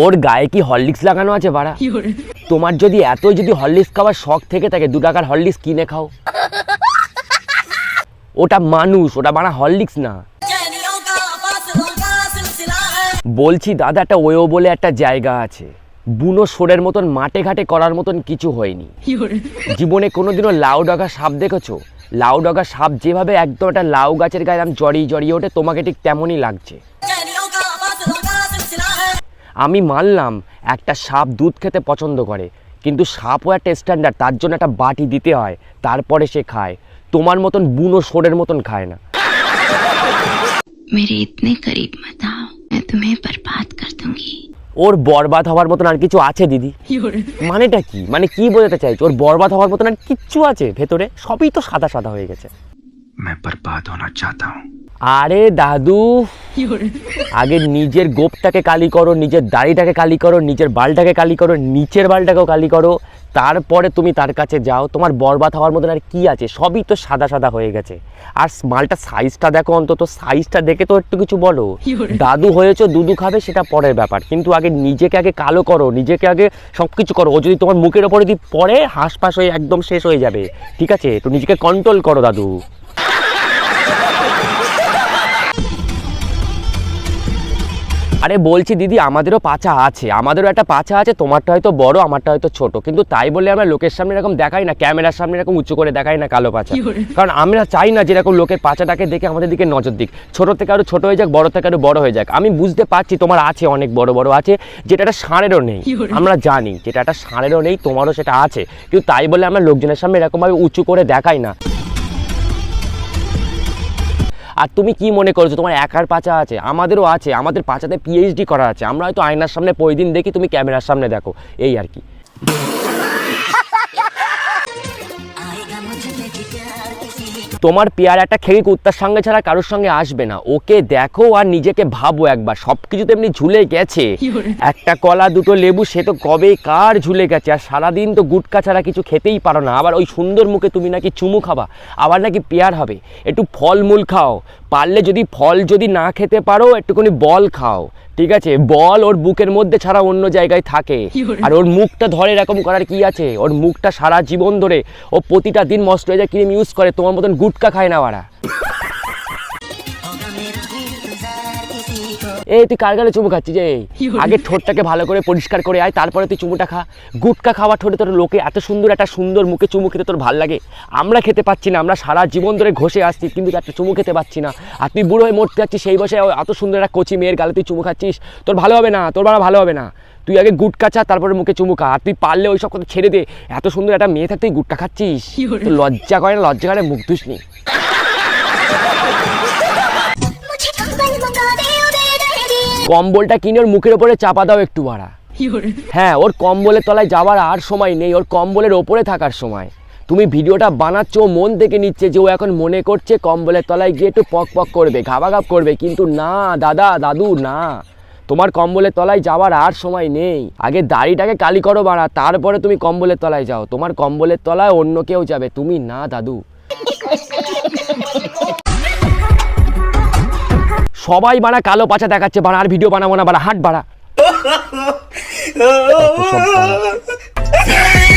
ওর গায়ে কি হরলিক্স লাগানো আছে বাড়া? তোমার যদি এত যদি হরলিক্স খাওয়ার শখ থেকে থাকে দু টাকার হরলিক্স কিনে খাও। ওটা মানুষ ওটা বাড়া হরলিক্স না। বলছি দাদা একটা ওয়ো বলে একটা জায়গা আছে। বুনো সোরের মতন মাঠে ঘাটে করার মতন কিছু হয়নি। জীবনে কোনোদিনও লাউ ডগা সাপ দেখেছ? লাউ ডগা সাপ যেভাবে একদম একটা লাউ গাছের গায়ে জড়িয়ে জড়িয়ে ওঠে তোমাকে ঠিক তেমনই লাগছে। আমি মানলাম একটা সাপ দুধ খেতে পছন্দ করে কিন্তু সাপও একটা স্ট্যান্ডার্ড তার জন্য একটা বাটি দিতে হয় তারপরে সে খায় তোমার মতন বুনো সোরের মতন খায় না मेरे इतने करीब मत आओ मैं तुम्हें बर्बाद कर दूंगी ওর বরবাদ হওয়ার মতন আর কিছু আছে দিদি মানেটা কি মানে কি বোঝাতে চাইছো ওর বরবাদ হওয়ার মতন আর কিচ্ছু আছে ভেতরে সবই তো সাদা সাদা হয়ে গেছে मैं बर्बाद होना चाहता हूँ আরে দাদু আগে নিজের গোপটাকে কালি করো নিজের দাড়িটাকে কালি করো নিজের বালটাকে কালি করো নিচের বালটাকেও কালি করো তারপরে তুমি তার কাছে যাও। তোমার বরবাদ হওয়ার মতন আর কি আছে? সবই তো সাদা সাদা হয়ে গেছে। আর মালটা সাইজটা দেখো অন্তত সাইজটা দেখে তো একটু কিছু বলো। দাদু হয়েছো দুদু খাবে সেটা পরের ব্যাপার। কিন্তু আগে নিজেকে আগে কালো করো নিজেকে আগে সব কিছু করো। ও যদি তোমার মুখের ওপরে যদি পরে হাঁসফাঁস হয়ে একদম শেষ হয়ে যাবে। ঠিক আছে? তো নিজেকে কন্ট্রোল করো দাদু। আরে বলছি দিদি আমাদেরও পাচা আছে। আমাদেরও একটা পাচা আছে তোমারটা হয়তো বড় আমারটা হয়তো ছোট। কিন্তু তাই বলে আমরা লোকের সামনে এরকম দেখাই না ক্যামেরার সামনে এরকম উঁচু করে দেখাই না কালো পাচা। কারণ আমরা চাই না যেরকম লোকের পাচাটাকে দেখে আমাদের দিকে নজর দিক। ছোট থেকে আরও ছোট হয়ে যাক বড় থেকে আরও বড় হয়ে যাক। আমি বুঝতে পারছি তোমার আছে অনেক বড় বড় আছে যেটা একটা ষাঁড়েরও নেই। আমরা জানি যেটা একটা ষাঁড়েরও নেই তোমারও সেটা আছে। কিন্তু তাই বলে আমরা লোকজনের সামনে এরকমভাবে উঁচু করে দেখাই না। আর তুমি কি মনে করছ তোমার একার পাচা আছে? আমাদেরও আছে, আমাদের পাচাতে পিএইচডি করা আছে। আমরা হয়তো আয়নার সামনে প্রতিদিন দেখি, তুমি ক্যামেরার সামনে দেখো। এই আর কি। তোমার পেয়ার একটা খেয়ে কুত্তার সঙ্গে ছাড়া কারোর সঙ্গে আসবে না। ওকে দেখো আর নিজেকে ভাবো একবার। সব কিছু এমনি ঝুলে গেছে। একটা কলা দুটো লেবু সে তো কবে কার ঝুলে গেছে। আর সারাদিন তো গুটকা ছাড়া কিছু খেতেই পারো না। আবার ওই সুন্দর মুখে তুমি নাকি চুমু খাবা। আবার নাকি পেয়ার হবে। একটু ফলমূল খাও। পারলে যদি ফল যদি না খেতে পারো একটুখানি বল খাও। ঠিক আছে? বল ওর বুকের মধ্যে ছাড়া অন্য জায়গায় থাকে। আর ওর মুখটা ধরে এরকম করার কি আছে? ওর মুখটা সারা জীবন ধরে ও প্রতিটা দিন ময়শ্চারাইজার ক্রিম ইউজ করে তোমার মতন গুটকা খায় না ওরা। এই তুই কার গালে চুমু খাচ্ছিস এই? আগে ঠোঁটটাকে ভালো করে পরিষ্কার করে আয় তারপরে তুই চুমুটা খা। গুটকা খাওয়া ঠোঁটে তোর লোকে এত সুন্দর একটা সুন্দর মুখে চুমু খেতে তোর ভালো লাগে। আমরা খেতে পাচ্ছি না আমরা সারা জীবন ধরে ঘষে আসছি কিন্তু একটা চুমু খেতে পাচ্ছি না। আর তুই বুড়ো হয়ে মরতে যাচ্ছিস সেই বসে এত সুন্দর একটা কচি মেয়ের গালে তুই চুমু খাচ্ছিস তোর ভালো হবে না তোর বাড়া ভালো হবে না। তুই আগে গুটকা চা তারপরে মুখে চুমু খা। আর তুই পারলে ওই সব কথা ছেড়ে দে। এত সুন্দর একটা মেয়ে থাকতে তুই গুটকা খাচ্ছিস? লজ্জা করে না লজ্জা করে মুখ ধুসনি। मुझे কম্বলটা কিনে ওর মুখের ওপরে চাপা দাও একটু বাড়া। হ্যাঁ ওর কম্বলের তলায় যাওয়ার আর সময় নেই ওর কম্বলের ওপরে থাকার সময়। তুমি ভিডিওটা বানাচ্ছ ও মন থেকে নিচ্ছে যে ও এখন মনে করছে কম্বলের তলায় গিয়ে একটু পক পক করবে ঘাবাঘাপ করবে কিন্তু না দাদা দাদু না। তোমার কম্বলের তলায় যাওয়ার আর সময় নেই। আগে দাড়িটাকে কালি করো বাড়া তারপরে তুমি কম্বলের তলায় যাও। তোমার কম্বলের তলায় অন্য কেউ যাবে তুমি না দাদু। সবাই বাড়া কালো পাচা দেখাচ্ছে বাড়া আর ভিডিও বানাবো না বাড়া হাট বাড়া।